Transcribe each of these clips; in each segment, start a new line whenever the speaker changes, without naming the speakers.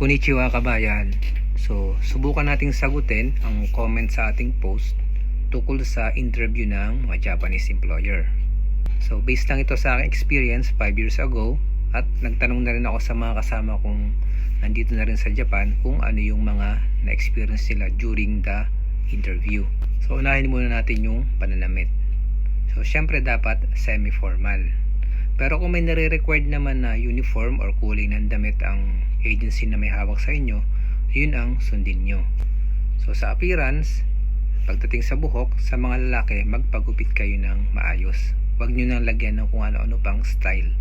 Konnichiwa kabayan. So, subukan nating sagutin ang comment sa ating post tukol sa interview ng mga Japanese employer. So, based lang ito sa aking experience 5 years ago at nagtanong na rin ako sa mga kasama kong nandito na rin sa Japan kung ano yung mga na-experience nila during the interview. So, unahin muna natin yung pananamit. So, syempre dapat semi-formal. Pero kung may nare-required naman na uniform or kulay ng damit ang agency na may hawak sa inyo, yun ang sundin nyo. So sa appearance, pagdating sa buhok, sa mga lalaki, magpagupit kayo ng maayos. Huwag nyo nang lagyan ng kung ano-ano pang style.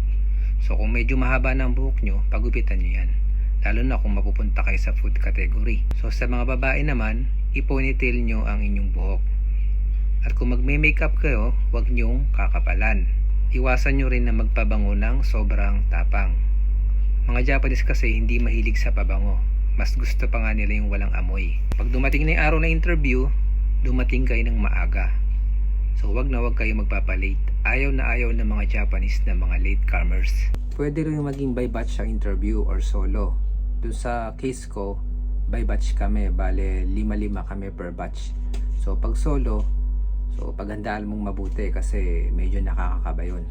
So kung medyo mahaba ng buhok nyo, pagupitan nyo yan. Lalo na kung mapupunta kayo sa food category. So sa mga babae naman, iponytail nyo ang inyong buhok. At kung magme-makeup kayo, huwag nyong kakapalan. Iwasan nyo rin na magpabango ng sobrang tapang. Mga Japanese kasi hindi mahilig sa pabango. Mas gusto pa nga nila yung walang amoy. Pag dumating na yung araw na interview, dumating kayo ng maaga. So wag na wag kayo magpapalate. Ayaw na ayaw ng mga Japanese na mga late comers. Pwede rin maging by batch ang interview or solo. Doon sa case ko, by batch kami. Bale, lima-lima kami per batch. So pag solo, So, paghandaan mong mabuti kasi medyo nakakakaba yun.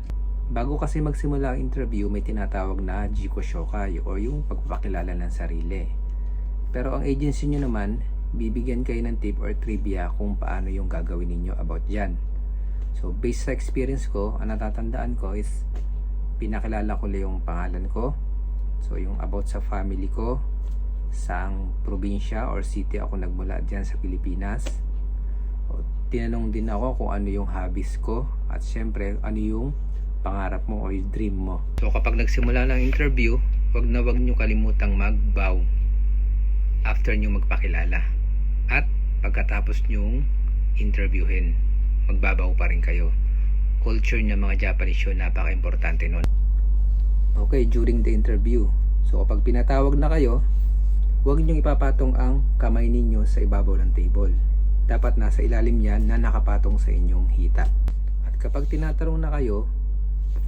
Bago kasi magsimula ang interview, may tinatawag na Jiko Shokai o yung pagpapakilala ng sarili. Pero ang agency nyo naman, bibigyan kayo ng tip or trivia kung paano yung gagawin ninyo about dyan. So, based sa experience ko, ang natatandaan ko is pinakilala ko lang yung pangalan ko. So, yung about sa family ko, saang probinsya or city ako nagmula dyan sa Pilipinas tinanong din ako kung ano yung hobbies ko at syempre ano yung pangarap mo o yung dream mo. So kapag nagsimula ng interview, wag na wag nyo kalimutang magbow after nyo magpakilala. At pagkatapos nyong interviewin, magbabaw pa rin kayo. Culture ng mga Japanese yun, napaka-importante nun. Okay, during the interview. So kapag pinatawag na kayo, huwag nyong ipapatong ang kamay ninyo sa ibabaw ng table dapat nasa ilalim yan na nakapatong sa inyong hita. At kapag tinatanong na kayo,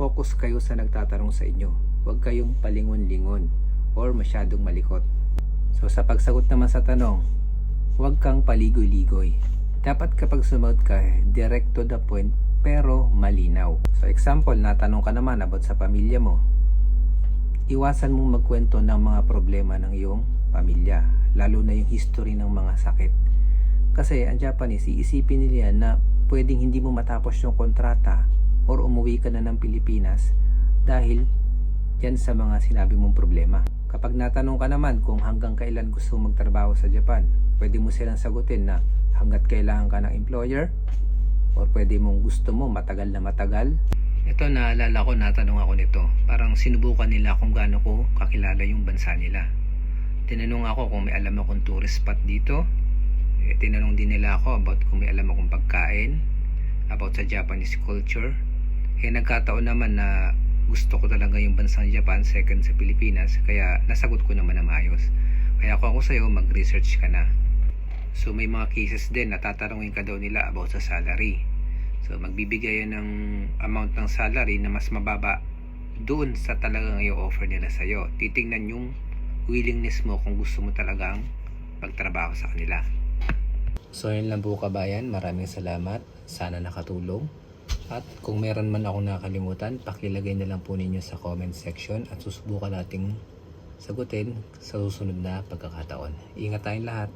focus kayo sa nagtatanong sa inyo. Huwag kayong palingon-lingon or masyadong malikot. So sa pagsagot naman sa tanong, huwag kang paligoy-ligoy. Dapat kapag sumagot ka, direct to the point pero malinaw. So example, natanong ka naman about sa pamilya mo. Iwasan mong magkwento ng mga problema ng iyong pamilya, lalo na yung history ng mga sakit kasi ang Japanese, iisipin nila na pwedeng hindi mo matapos yung kontrata or umuwi ka na ng Pilipinas dahil yan sa mga sinabi mong problema. Kapag natanong ka naman kung hanggang kailan gusto magtrabaho sa Japan, pwede mo silang sagutin na hanggat kailangan ka ng employer or pwede mong gusto mo matagal na matagal. Ito naalala ko, natanong ako nito. Parang sinubukan nila kung gaano ko kakilala yung bansa nila. Tinanong ako kung may alam akong tourist spot dito eh, tinanong din nila ako about kung may alam akong pagkain, about sa Japanese culture. Eh, nagkataon naman na gusto ko talaga yung bansang Japan, second sa Pilipinas, kaya nasagot ko naman na maayos. Kaya ako ako sa'yo, mag-research ka na. So, may mga cases din na tatanungin ka daw nila about sa salary. So, magbibigay yan ng amount ng salary na mas mababa doon sa talagang i-offer nila sa'yo. Titingnan yung willingness mo kung gusto mo talagang pagtrabaho sa kanila. So yun lang po kabayan, maraming salamat. Sana nakatulong. At kung meron man ako nakalimutan, pakilagay na lang po ninyo sa comment section at susubukan nating sagutin sa susunod na pagkakataon. Ingat tayong lahat.